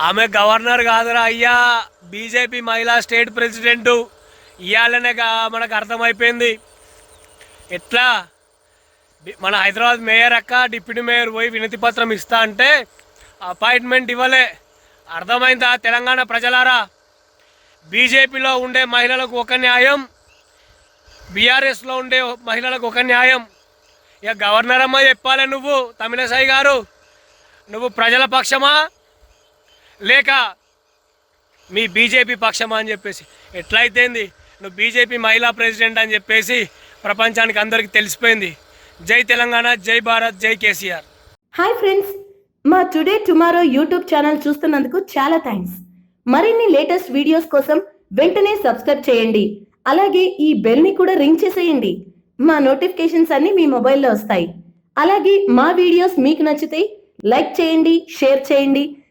ఆమె గవర్నర్ కాదురా అయ్యా. బీజేపీ మహిళా స్టేట్ ప్రెసిడెంట్. ఇవాళనే మనకు అర్థమైపోయింది. ఎట్లా? బి- మన హైదరాబాద్ మేయర్ అక్క డిప్యూటీ మేయర్ పోయి వినతి పత్రం ఇస్తా అంటే అపాయింట్మెంట్ ఇవ్వలే. అర్థమైందా తెలంగాణ ప్రజలారా? బీజేపీలో ఉండే మహిళలకు ఒక న్యాయం బీఆర్ఎస్లో ఉండే మహిళలకు ఒక న్యాయం. ఇక గవర్నర్ అమ్మ చెప్పాలి నువ్వు తమిళసాయి గారు. నువ్వు ప్రజల పక్షమా? లేక మీ బీజేపీ పక్షమా అని చెప్పేసి. ఎట్లయితేంది? నువ్వు బీజేపీ మహిళా ప్రెసిడెంట్ అని చెప్పేసి ప్రపంచానికి అందరికీ తెలిసిపోయింది. జై తెలంగాణ జై భారత్ జై కేసీఆర్. Hi friends. మా టుడే టుమారో యూట్యూబ్ ఛానల్ చూస్తున్నందుకు చాలా థ్యాంక్స్ మరిన్ని లేటెస్ట్ వీడియోస్ కోసం వెంటనే సబ్స్క్రైబ్ చేయండి. అలాగే ఈ బెల్ని కూడా రింగ్ చేసేయండి. మా నోటిఫికేషన్స్ అన్ని మీ మొబైల్లో వస్తాయి. అలాగే మా వీడియోస్ మీకు నచ్చితే లైక్ చేయండి షేర్ చేయండి.